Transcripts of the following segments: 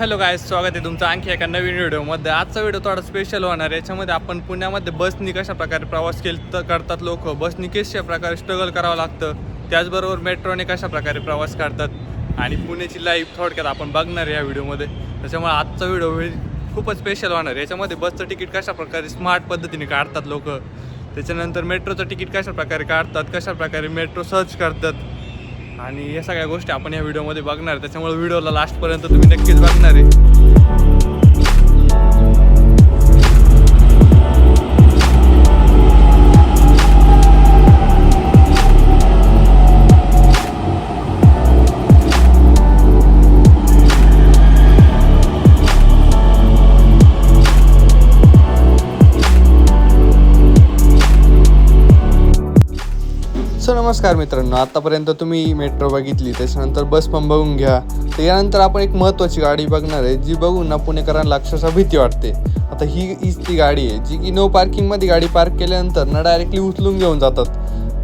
Hello काय स्वागत आहे तुमचं आणखी एका नवीन व्हिडिओमध्ये. आजचा व्हिडिओ थोडा स्पेशल होणार आहे. याच्यामध्ये आपण पुण्यामध्ये बसनी कशा प्रकारे प्रवास केल करतात लोक? बसनी कशा प्रकारे स्ट्रगल करावं लागतं? त्याचबरोबर मेट्रोने कशा प्रकारे प्रवास करतात? आणि पुण्याची लाईफ थोडक्यात आपण बघणार आहे या व्हिडिओमध्ये. त्याच्यामुळे आजचा व्हिडिओ खूपच स्पेशल होणार आहे. याच्यामध्ये बसचं तिकीट कशा प्रकारे स्मार्ट पद्धतीने काढतात लोक? त्याच्यानंतर मेट्रोचं तिकीट कशा प्रकारे काढतात? कशा प्रकारे मेट्रो सर्च करतात? आणि या सगळ्या गोष्टी आपण या व्हिडिओमध्ये बघणार. त्याच्यामुळे व्हिडिओला लास्टपर्यंत तुम्ही नक्कीच बघणार आहे. नमस्कार मित्रांनो आतापर्यंत तुम्ही मेट्रो बघितली त्याच्यानंतर बस पण बघून घ्या. त्यानंतर आपण एक महत्त्वाची गाडी बघणार आहे जी बघून ना पुणेकरांना अक्षरशः भीती वाटते. आता ही हीच ती गाडी आहे जी की नो पार्किंगमध्ये गाडी पार्क केल्यानंतर ना डायरेक्टली उचलून घेऊन जातात.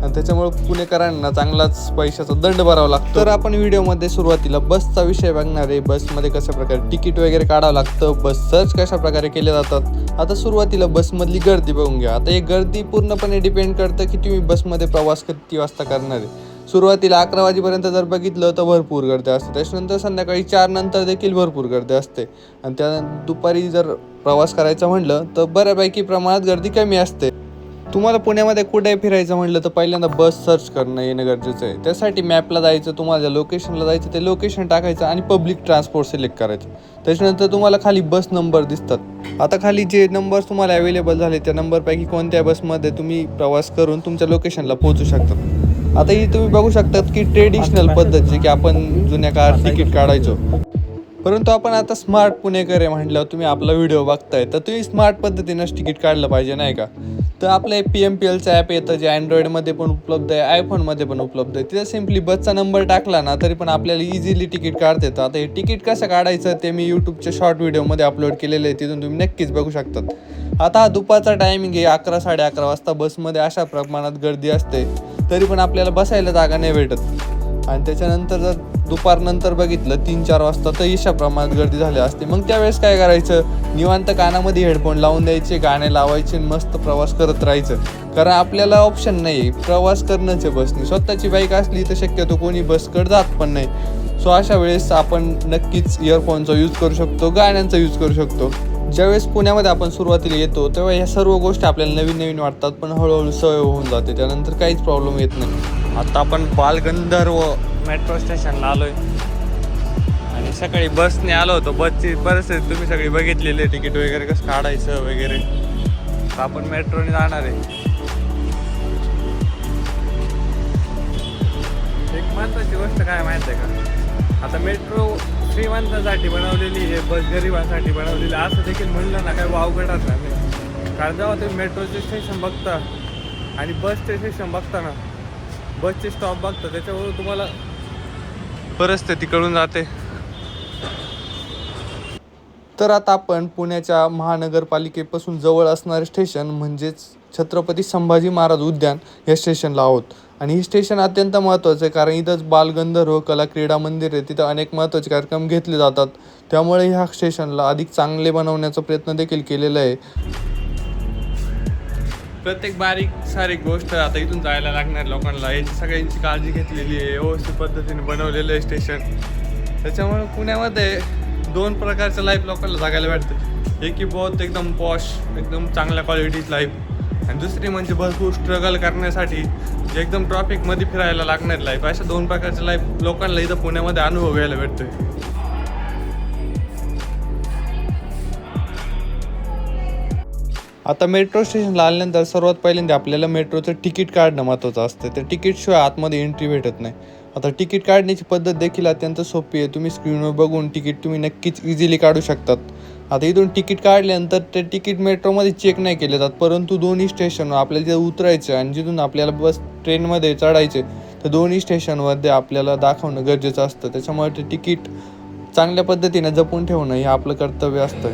आणि त्याच्यामुळे पुणेकरांना चांगलाच पैशाचा दंड भरावा लागतो. तर आपण व्हिडिओमध्ये सुरुवातीला बसचा विषय बघणार आहे. बसमध्ये कशा प्रकारे तिकीट वगैरे काढावं लागतं बस सर्च कशा प्रकारे केले जातात. आता सुरुवातीला बसमधली गर्दी बघून घ्या. आता ही गर्दी पूर्णपणे डिपेंड करतं की तुम्ही बसमध्ये प्रवास किती वाजता करणार आहे. सुरुवातीला अकरा वाजेपर्यंत जर बघितलं तर भरपूर गर्दी असते. त्याच्यानंतर संध्याकाळी चार नंतर देखील भरपूर गर्दी असते. आणि त्या दुपारी जर प्रवास करायचा म्हटलं तर बऱ्यापैकी प्रमाणात गर्दी कमी असते. तुम्हाला पुण्यामध्ये कुठे फिरायचं म्हटलं तर पहिल्यांदा बस सर्च करणं येणं गरजेचं आहे. त्यासाठी मॅपला जायचं तुम्हाला लोकेशनला जायचं ते लोकेशन टाकायचं आणि पब्लिक ट्रान्सपोर्ट सिलेक्ट करायचं. त्याच्यानंतर तुम्हाला खाली बस नंबर दिसतात. आता खाली जे नंबर तुम्हाला अवेलेबल झाले त्या नंबरपैकी कोणत्या बसमध्ये तुम्ही प्रवास करून तुमच्या लोकेशनला पोहोचू शकता. आता ही तुम्ही बघू शकतात की ट्रेडिशनल पद्धत जी की आपण जुन्या काळात तिकीट काढायचो. परंतु आपण आता स्मार्ट पुणेकर आहे म्हटल्यावर तुम्ही आपला व्हिडिओ बघताय तर तुम्ही स्मार्ट पद्धतीनंच तिकीट काढलं पाहिजे नाही का? तर आपलं पी एम पी एलचं ॲप येतं जे अँड्रॉइडमध्ये पण उपलब्ध आहे आयफोनमध्ये पण उपलब्ध आहे. तिथे सिम्पली बसचा नंबर टाकला ना तरी पण आपल्याला इझिली तिकीट काढता येतं. आता हे तिकीट कसं काढायचं ते मी यूट्यूबच्या शॉर्ट व्हिडिओमध्ये अपलोड केलेलं आहे तिथून तुम्ही नक्कीच बघू शकतात. आता हा दुपारचा टायमिंग आहे अकरा साडे अकरा वाजता बसमध्ये अशा प्रमाणात गर्दी असते तरी पण आपल्याला बसायला जागा नाही भेटत. आणि त्याच्यानंतर जर दुपारनंतर बघितलं तीन चार वाजता तर अशा प्रमाणात गर्दी झाली असते. मग त्यावेळेस काय करायचं? निवांत कानामध्ये हेडफोन लावून द्यायचे गाणे लावायचे आणि मस्त प्रवास करत राहायचं. कारण आपल्याला ऑप्शन नाही प्रवास करणंच बसने. स्वतःची बाईक असली तर शक्यतो कोणी बसकडे जात पण नाही. सो अशा वेळेस आपण नक्कीच इयरफोनचा यूज करू शकतो गाण्यांचा यूज करू शकतो. ज्यावेळेस पुण्यामध्ये आपण सुरुवातीला येतो तेव्हा ह्या सर्व गोष्टी आपल्याला नवीन नवीन वाटतात पण हळूहळू सवय होऊन जाते. त्यानंतर काहीच प्रॉब्लेम येत नाही. आता आपण बालगंधर्व मेट्रो स्टेशनला आलोय. आणि सकाळी बसने आलो होतो. बसची परिस्थिती तुम्ही सगळी बघितलेली आहे. तिकीट वगैरे कसं काढायचं वगैरे. तर आपण मेट्रोने जाणार आहे. एक महत्वाची गोष्ट काय माहिती आहे का? आता मेट्रो श्रीमंतासाठी बनवलेली आहे. बस गरिबांसाठी बनवलेली असं देखील म्हणलं ना काही वावगडात नाही. कारण जेव्हा तुम्ही मेट्रोचे स्टेशन बघता आणि बसचे स्टेशन बघता ना बसचे स्टॉप बघता त्याच्यावरून तुम्हाला परिस्थिती कळून जाते. तर आता आपण पुण्याच्या महानगरपालिकेपासून जवळ असणारे स्टेशन म्हणजेच छत्रपती संभाजी महाराज उद्यान या स्टेशनला आहोत. आणि हे स्टेशन अत्यंत महत्त्वाचं आहे कारण इथंच बालगंधर्व कला क्रीडा मंदिर आहे तिथं अनेक महत्त्वाचे कार्यक्रम घेतले जातात. त्यामुळे ह्या स्टेशनला अधिक चांगले बनवण्याचा प्रयत्न देखील केलेला आहे. प्रत्येक बारीक सारीक गोष्ट आता इथून जायला लागणार लोकांना. याची सगळ्यांची काळजी घेतलेली आहे व्यवस्थित पद्धतीने बनवलेलं आहे स्टेशन त्याच्यामुळे पुण्यामध्ये दोन प्रकारचं लाईफ लोकांना जगायला भेटतं. एक की बहुत एकदम पॉश एकदम चांगल्या क्वालिटीची लाईफ आणि दुसरी म्हणजे भरपूर स्ट्रगल करण्यासाठी जे एकदम ट्रॉफिकमध्ये फिरायला लागणार लाईफ अशा दोन प्रकारच्या लाईफ लोकांना इथं पुण्यामध्ये अनुभव घ्यायला भेटतोय. आता मेट्रो स्टेशनला आल्यानंतर सर्वात पहिल्यांदा आपल्याला मेट्रोचं तिकीट काढणं महत्त्वाचं असतं. त्या तिकीटशिवाय आतमध्ये एंट्री भेटत नाही. आता तिकीट काढण्याची पद्धत देखील अत्यंत सोपी आहे. तुम्ही स्क्रीनवर बघून तिकीट तुम्ही नक्कीच इझिली काढू शकतात. आता इथून तिकीट काढल्यानंतर ते तिकीट मेट्रोमध्ये चेक नाही केले जात परंतु दोन्ही स्टेशनवर आपल्याला तिथे उतरायचं आणि जिथून आपल्याला बस ट्रेनमध्ये चढायचे तर दोन्ही स्टेशनमध्ये आपल्याला दाखवणं गरजेचं असतं. त्याच्यामुळे ते तिकीट चांगल्या पद्धतीने जपून ठेवणं हे आपलं कर्तव्य असतं.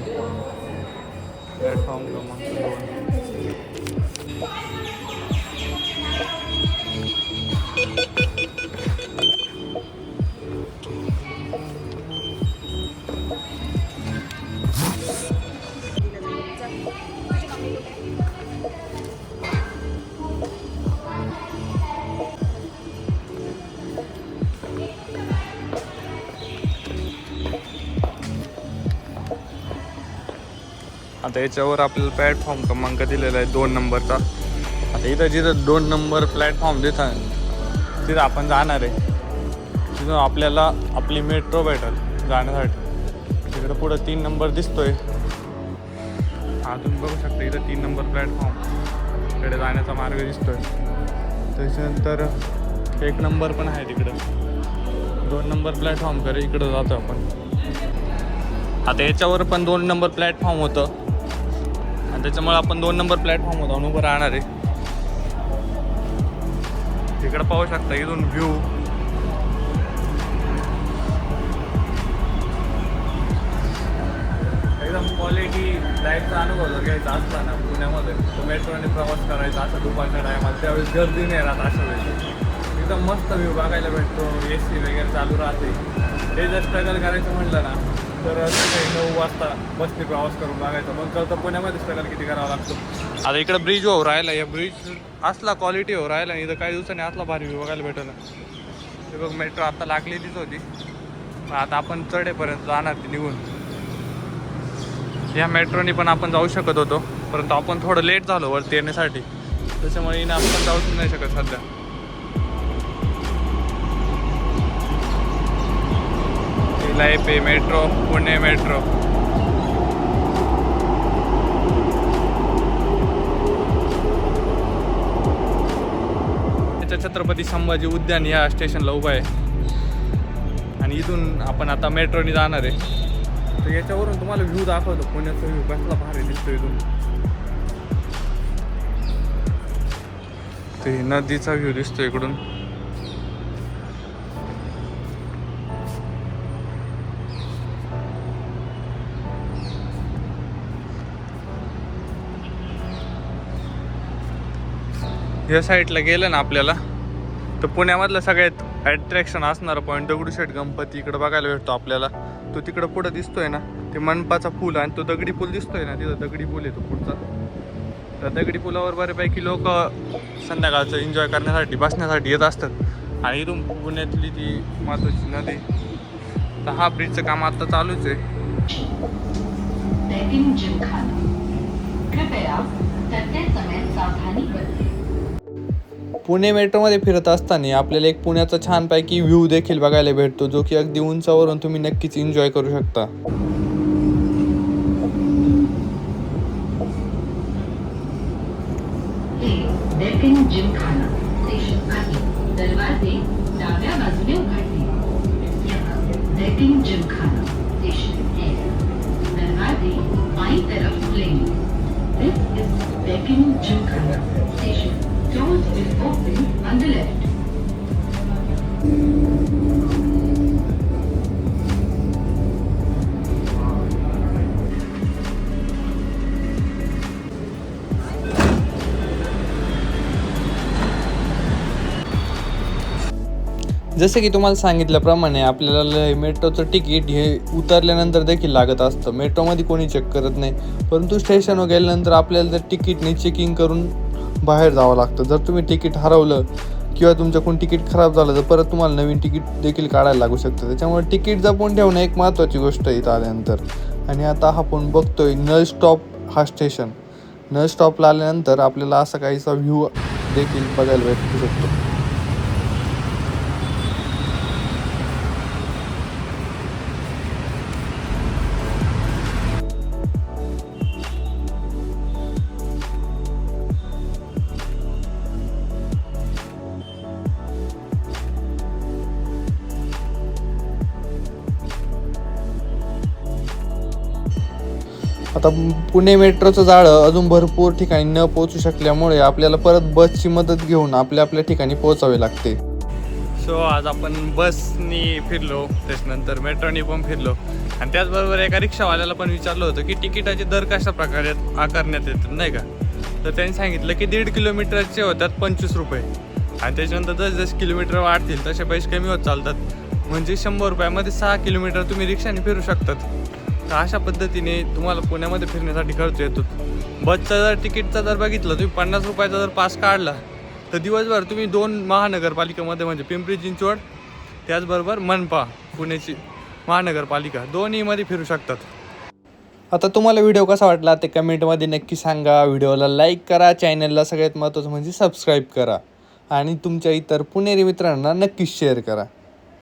प्लॅटफॉर्म आता याच्यावर आपल्याला प्लॅटफॉर्म क्रमांक दिलेला आहे दोन नंबरचा आता इथं जिथं दोन नंबर प्लॅटफॉर्म देतात तिथं आपण जाणार आहे. तिथून आपल्याला आपली मेट्रो भेटेल जाण्यासाठी. तिकडं पुढं तीन नंबर दिसतोय. हा तुम्ही बघू शकता इथं तीन नंबर प्लॅटफॉर्मकडे जाण्याचा मार्ग दिसतोय. त्याच्यानंतर एक नंबर पण आहे तिकडं. दोन नंबर प्लॅटफॉर्म करे इकडं जातो आपण. आता याच्यावर पण दोन नंबर प्लॅटफॉर्म होतं. आणि त्याच्यामुळे आपण दोन नंबर प्लॅटफॉर्म होता उभं राहणार आहे. तिकडं पाहू शकता इथून व्ह्यू एकदम क्वालिटी लाईफचा अनुभव जर घ्यायचा असला ना पुण्यामध्ये तो मेट्रोने प्रवास करायचा असं दुपारच्या टायमात त्यावेळेस गर्दी नाही राहत अशा वेळेस. एकदम मस्त व्ह्यू बघायला भेटतो ए सी वगैरे चालू राहते. ते जर स्ट्रगल करायचं म्हटलं ना तर सकाळी नऊ वाजता बसने प्रवास करून बघायचं. मग कळतं पुण्यामध्येच सगळं किती करावा लागतो. आता इकडे ब्रिज हो राहिला या ब्रिज असला क्वालिटी हो राहिला इथं काही दिवसांनी असला भारी व्ह्यू बघायला भेटलं. ते बघ मेट्रो आता लागलेलीच होती. आता आपण चढेपर्यंत जाणार ती निघून. या मेट्रोनी पण आपण जाऊ शकत होतो. परंतु आपण थोडं लेट झालो वरती येण्यासाठी. त्याच्यामुळे आपण जाऊच नाही शकत सध्या. Pay metro Pune metro. त्याच्या छत्रपती संभाजी उद्यान या स्टेशनला उभा आहे. आणि इथून आपण आता मेट्रोने जाणार आहे. तर याच्यावरून तुम्हाला व्ह्यू दाखवतो. पुण्याचा व्ह्यू कसला भारी दिसतो इथून ते नदीचा व्ह्यू दिसतो इकडून. या साईडला गेलं ना आपल्याला तर पुण्यामधलं सगळ्यात अट्रॅक्शन असणारा पॉईंट दगडूशेठ गणपती. इकडं बघायला भेटतो आपल्याला. तो तिकडं पुढं दिसतोय ना ते मनपाचा पूल आणि तो दगडी पूल दिसतोय ना तिथं दगडी पूल आहे तो पुढचा. तर दगडी पुलावर बऱ्यापैकी लोक संध्याकाळचं एन्जॉय करण्यासाठी बसण्यासाठी येत असतात. आणि इथून पुण्यातली ती महत्वाची नदी तर हा ब्रिजचं काम आता चालूच आहे. पुणे मेट्रोमध्ये फिरत असताना आपल्याला एक पुण्याचा छानपैकी व्ह्यू देखील बघायला भेटतो जो की अगदी उंचावरून तुम्ही नक्कीच एन्जॉय करू शकता. This is Deccan Gymkhana station. Doors will open on the left. जसे की तुम्हाला सांगितल्याप्रमाणे आपल्याला मेट्रोचं तिकीट हे उतरल्यानंतर देखील लागत असतं मेट्रोमध्ये कोणी चेक करत नाही परंतु स्टेशनवर गेल्यानंतर आपल्याला त्या तिकीटने चेकिंग करून बाहेर जावं लागतं. जर तुम्ही तिकीट हरवलं किंवा तुमच्याकडून तिकीट खराब झालं तर परत तुम्हाला नवीन तिकीट देखील काढायला लागू शकतं. त्याच्यामुळे तिकीट जपून ठेवणं एक महत्त्वाची गोष्ट आहे इथं आल्यानंतर. आणि आता आपण बघतोय नळ स्टॉप हा स्टेशन. नळ स्टॉपला आल्यानंतर आपल्याला असा काहीसा व्ह्यू देखील बघायला भेटू शकतो. आता पुणे मेट्रोचं जाळं अजून भरपूर ठिकाणी न पोहोचू शकल्यामुळे आपल्याला परत बसची मदत घेऊन आपल्या आपल्या ठिकाणी पोहोचावे लागते. सो आज आपण बसनी फिरलो त्याच्यानंतर मेट्रोनी पण फिरलो. आणि त्याचबरोबर एका रिक्षावाल्याला पण विचारलं होतं की तिकिटाचे दर कशा प्रकारे आकारण्यात येतात नाही का? तर त्यांनी सांगितलं की दीड किलोमीटरचे होतात पंचवीस रुपये. आणि त्याच्यानंतर जस जस किलोमीटर वाढतील तसे पैसे कमी होत चालतात. म्हणजे शंभर रुपयामध्ये सहा किलोमीटर तुम्ही रिक्षाने फिरू शकतात. तर अशा पद्धतीने तुम्हाला पुण्यामध्ये फिरण्यासाठी खर्च येतो. बसचा जर तिकीटचा जर बघितलं तुम्ही पन्नास रुपयाचा जर पास काढला तर दिवसभर तुम्ही दोन महानगरपालिकेमध्ये म्हणजे पिंपरी चिंचवड त्याचबरोबर मनपा पुण्याची महानगरपालिका दोन्हीमध्ये फिरू शकतात. आता तुम्हाला व्हिडिओ कसा वाटला ते कमेंटमध्ये नक्की सांगा. व्हिडिओला लाईक करा चॅनलला सगळ्यात महत्त्वाचं म्हणजे सबस्क्राईब करा. आणि तुमच्या इतर पुणेरी मित्रांना नक्कीच शेअर करा.